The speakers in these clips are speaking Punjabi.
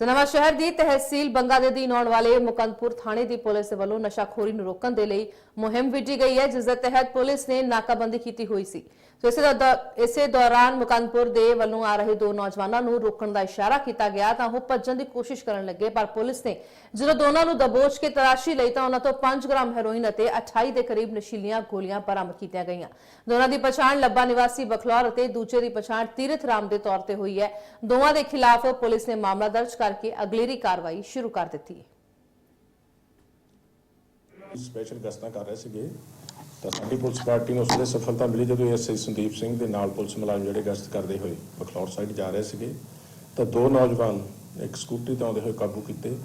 ਨਵਾਂ ਸ਼ਹਿਰ ਦੀ ਤਹਿਸੀਲ ਬੰਗਾ ਦੇ ਅਧੀਨ ਆਉਣ ਵਾਲੇ ਮੁਕੰਦਪੁਰ ਥਾਣੇ ਦੀ ਪੁਲਿਸ ਵੱਲੋਂ ਨਸ਼ਾਖੋਰੀ ਨੂੰ ਰੋਕਣ ਦੇ ਲਈ ਮੁਹਿੰਮ ਵਿੱਢੀ ਗਈ ਹੈ, ਜਿਸ ਦੇ ਤਹਿਤ ਪੁਲਿਸ ਨੇ ਨਾਕਾਬੰਦੀ ਕੀਤੀ ਹੋਈ ਸੀ। ਸੋ ਇਸੇ ਇਸੇ ਦੌਰਾਨ ਮੁਕੰਦਪੁਰ ਦੇ ਵੱਲੋਂ ਆ ਰਹੇ ਦੋ ਨੌਜਵਾਨਾਂ ਨੂੰ ਰੋਕਣ ਦਾ ਇਸ਼ਾਰਾ ਕੀਤਾ ਗਿਆ, ਤਾਂ ਉਹ ਭੱਜਣ ਦੀ ਕੋਸ਼ਿਸ਼ ਕਰਨ ਲੱਗੇ, ਪਰ ਪੁਲਿਸ ਨੇ ਜਦੋਂ ਦੋਨਾਂ ਨੂੰ ਦਬੋਚ ਕੇ ਤਲਾਸ਼ੀ ਲਈ, ਤਾਂ ਉਹਨਾਂ ਤੋਂ 5 ਗ੍ਰਾਮ ਹੈਰੋਇਨ ਅਤੇ 28 ਦੇ ਕਰੀਬ ਨਸ਼ੀਲੀਆਂ ਗੋਲੀਆਂ ਬਰਾਮਦ ਕੀਤੀਆਂ ਗਈਆਂ। ਦੋਨਾਂ ਦੀ ਪਛਾਣ ਲੱਭਾ ਨਿਵਾਸੀ ਬਖਲੌਰ ਅਤੇ ਦੂਜੇ ਦੀ ਪਛਾਣ ਤੀਰਥ ਰਾਮ ਦੇ ਤੌਰ ਤੇ ਹੋਈ ਹੈ। ਦੋਵਾਂ ਦੇ ਖਿਲਾਫ ਪੁਲਿਸ ਨੇ ਮਾਮਲਾ ਦਰਜ ਕਰਕੇ ਅਗਲੇਰੀ ਕਾਰਵਾਈ ਸ਼ੁਰੂ ਕਰ ਦਿੱਤੀ ਹੈ। ਸਪੈਸ਼ਲ ਗਸ਼ਤਾਂ ਕਰ ਰਹੇ ਸੀਗੇ। ਤਾਂ ਸਾਡੀ ਪੁਲਿਸ ਪਾਰਟੀ ਨੂੰ ਉਸਦੇ ਸਫਲਤਾ ਮਿਲੀ ਜਦੋਂ ਐਸਆਈ ਸੰਦੀਪ ਸਿੰਘ ਦੇ ਨਾਲ ਪੁਲਿਸ ਮੁਲਾਜ਼ਮ ਜਿਹੜੇ ਗਸ਼ਤ ਕਰਦੇ ਹੋਏ ਬਖਲੌਰ ਸਾਈਡ ਜਾ ਰਹੇ ਸੀਗੇ। ਤਾਂ ਦੋ ਨੌਜਵਾਨ, ਇੱਕ ਸਕੂਟਰੀ ਤੇ ਆਉਂਦੇ ਹੋਏ ਕਾਬੂ ਕੀਤੇ,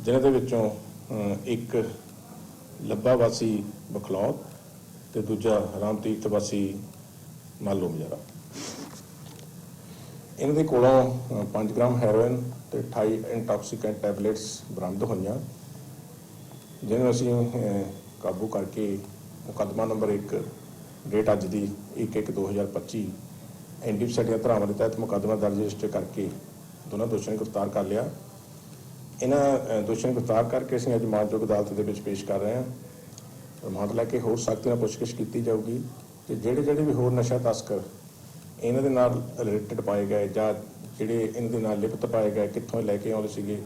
ਜਿਨ੍ਹਾਂ ਦੇ ਵਿੱਚੋਂ ਇੱਕ ਲੱਭਾ ਵਾਸੀ ਬਖਲੌਰ ਤੇ ਦੂਜਾ ਰਾਮਤੀਰਥ ਵਾਸੀ ਮਾਲੂ ਮਜਰਾ ਇਹਨਾਂ ਦੇ ਕੋਲੋਂ ਅਹ, 5 ਗ੍ਰਾਮ ਹੈਰੋਇਨ ਤੇ 28 ਇੰਟੌਕਸੀਕੈਂਟ ਟੈਬਲੇਟਸ ਬਰਾਮਦ ਹੋਈਆਂ ਜਿਹਨੂੰ ਅਸੀਂ ਕਾਬੂ ਕਰਕੇ ਮੁਕੱਦਮਾ ਨੰਬਰ 1 ਡੇਟ ਅੱਜ ਦੀ 1/1/2025 ਐਨਡੀਪੀ ਸਾਡੀਆਂ ਧਾਰਾਵਾਂ ਦੇ ਤਹਿਤ ਮੁਕੱਦਮਾ ਦਰਜ ਰਜਿਸਟਰ ਕਰਕੇ ਦੋਨਾਂ ਦੋਸ਼ੀਆਂ ਨੂੰ ਗ੍ਰਿਫਤਾਰ ਕਰ ਲਿਆ। ਇਹਨਾਂ ਅਹ, ਦੋਸ਼ੀਆਂ ਨੂੰ ਗ੍ਰਿਫਤਾਰ ਕਰਕੇ ਅਸੀਂ ਅੱਜ ਮਾਨਯੋਗ ਅਦਾਲਤ ਦੇ ਵਿੱਚ ਪੇਸ਼ ਕਰ ਰਹੇ ਹਾਂ। ਰਿਮਾਂਡ ਲੈ ਕੇ ਹੋਰ ਸਖ਼ਤ ਨਾਲ ਪੁੱਛਗਿੱਛ ਕੀਤੀ ਜਾਊਗੀ ਤੇ ਜਿਹੜੇ ਜਿਹੜੇ ਵੀ ਹੋਰ ਨਸ਼ਾ ਤਸਕਰ ਇਹਨਾਂ ਦੇ ਨਾਲ ਰਿਲੇਟਡ ਪਾਏ ਗਏ ਜਾਂ ਜਿਹੜੇ ਇਹਨਾਂ ਦੇ ਨਾਲ ਲਿਪਤ ਪਾਏ ਗਏ, ਕਿੱਥੋਂ ਲੈ ਕੇ ਆਉਂਦੇ ਸੀਗੇ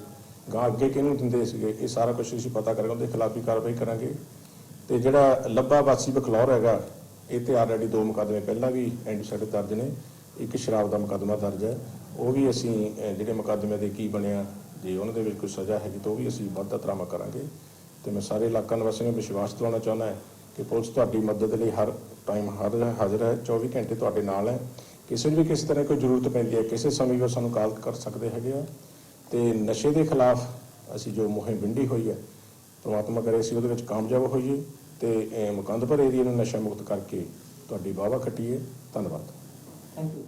ਗਾਂ ਅੱਗੇ ਕਿਹਨੂੰ ਦਿੰਦੇ ਸੀਗੇ, ਇਹ ਸਾਰਾ ਕੁਝ ਅਸੀਂ ਪਤਾ ਕਰਾਂਗੇ, ਉਹਦੇ ਖਿਲਾਫ ਵੀ ਕਾਰਵਾਈ ਕਰਾਂਗੇ। ਤੇ ਜਿਹੜਾ ਲੱਭਾ ਵਾਸੀ ਬਖਲੌਰ ਹੈਗਾ, ਇਹ ਤੇ ਆਲਰੇਡੀ ਦੋ ਮੁਕੱਦਮੇ ਪਹਿਲਾਂ ਵੀ ਐਂਟੀਸਾਈਡ ਦਰਜ ਨੇ, ਇੱਕ ਸ਼ਰਾਬ ਦਾ ਮੁਕੱਦਮਾ ਦਰਜ ਹੈ, ਉਹ ਵੀ ਅਸੀਂ ਜਿਹੜੇ ਮੁਕੱਦਮੇ ਦੇ ਕੀ ਬਣਿਆ ਜੇ ਉਹਨਾਂ ਦੇ ਵਿੱਚ ਕੋਈ ਸਜ਼ਾ ਹੈਗੀ ਤਾਂ ਉਹ ਵੀ ਅਸੀਂ ਵੱਧ ਤਰਾਮਾ ਕਰਾਂਗੇ। ਤੇ ਮੈਂ ਸਾਰੇ ਇਲਾਕਾ ਨਿਵਾਸੀਆਂ ਨੂੰ ਵਿਸ਼ਵਾਸ ਦਿਵਾਉਣਾ ਚਾਹੁੰਦਾ ਹਾਂ ਕਿ ਪੁਲਿਸ ਤੁਹਾਡੀ ਮਦਦ ਲਈ ਹਰ ਟਾਈਮ ਹਰ ਹਾਜ਼ਰ ਹੈ 24 ਘੰਟੇ ਤੁਹਾਡੇ ਨਾਲ ਹੈ। ਕਿਸੇ ਨੂੰ ਵੀ ਕਿਸੇ ਤਰ੍ਹਾਂ ਕੋਈ ਜ਼ਰੂਰਤ ਪੈਂਦੀ ਹੈ, ਕਿਸੇ ਸਮੇਂ ਵੀ ਉਹ ਸਾਨੂੰ ਕਾਲ ਕਰ ਸਕਦੇ ਹੈਗੇ ਆ। ਤੇ ਨਸ਼ੇ ਦੇ ਖਿਲਾਫ ਅਸੀਂ ਜੋ ਮੁਹਿੰਮ ਵਿੰਡੀ ਹੋਈ ਹੈ, ਪ੍ਰਮਾਤਮਾ ਕਰੇ ਅਸੀਂ ਉਹਦੇ ਵਿੱਚ ਕਾਮਯਾਬ ਹੋਈਏ ਤੇ ਇਹ ਮੁਕੰਦਪੁਰ ਏਰੀਆ ਨੂੰ ਨਸ਼ਾ ਮੁਕਤ ਕਰਕੇ ਤੁਹਾਡੀ ਵਾਹਵਾ ਖੱਟੀਏ। ਧੰਨਵਾਦ। Thank you